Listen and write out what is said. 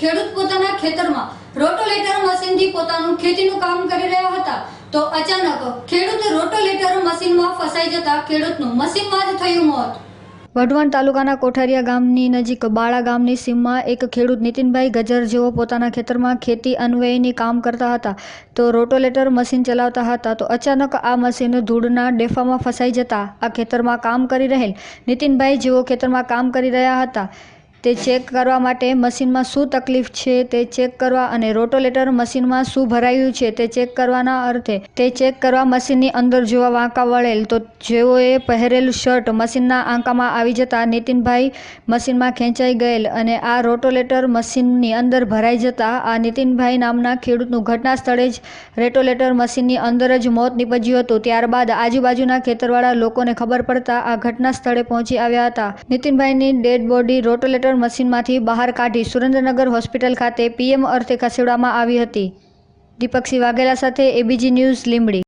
ખેડૂત પોતાના ખેતરમાં રોટોલેટર મશીનથી પોતાનું ખેતીનું કામ કરી રહ્યા હતા, તો અચાનક ખેડૂત રોટોલેટર મશીનમાં ફસાઈ જતા ખેડૂતનું મશીનમાં જ થયું મોત. વઢવાણ તાલુકાના કોઠારિયા ગામની નજીક બાળા ગામની સીમમાં એક ખેડૂત નીતિનભાઈ ગજર જેઓ પોતાના ખેતરમાં ખેતી અન્વયની કામ કરતા હતા, તો રોટોલેટર મશીન ચલાવતા હતા, તો અચાનક આ મશીન ધૂળના ડેફામાં ફસાઈ જતા આ ખેતરમાં કામ કરી રહેલ નીતિનભાઈ જેઓ ખેતરમાં કામ કરી રહ્યા હતા તે ચેક કરવા માટે મશીનમાં શું તકલીફ છે તે ચેક કરવા અને રોટોલેટર મશીનમાં શું ભરાયું છે તે ચેક કરવાના અર્થે તે ચેક કરવા મશીનની અંદર જોવા વાંકા વળેલ તો જેઓએ પહેરેલું શર્ટ મશીનના આંકામાં આવી જતા નીતિનભાઈ મશીનમાં ખેંચાઈ ગયેલ અને આ રોટોલેટર મશીનની અંદર ભરાઈ જતા આ નીતિનભાઈ નામના ખેડૂતનું ઘટના સ્થળે જ રેટોલેટર મશીનની અંદર જ મોત નીપજ્યું હતું. ત્યારબાદ આજુબાજુના ખેતરવાળા લોકોને ખબર પડતા આ ઘટના સ્થળે પહોંચી આવ્યા હતા. નીતિનભાઈની ડેડ બોડી રોટોલેટર મશીનમાંથી બહાર કાઢી સુરેન્દ્રનગર હોસ્પિટલ ખાતે પીએમ અર્થે ખસેડવામાં આવી હતી. દીપકસિંહ વાઘેલા સાથે એબીજી ન્યૂઝ લીંબડી.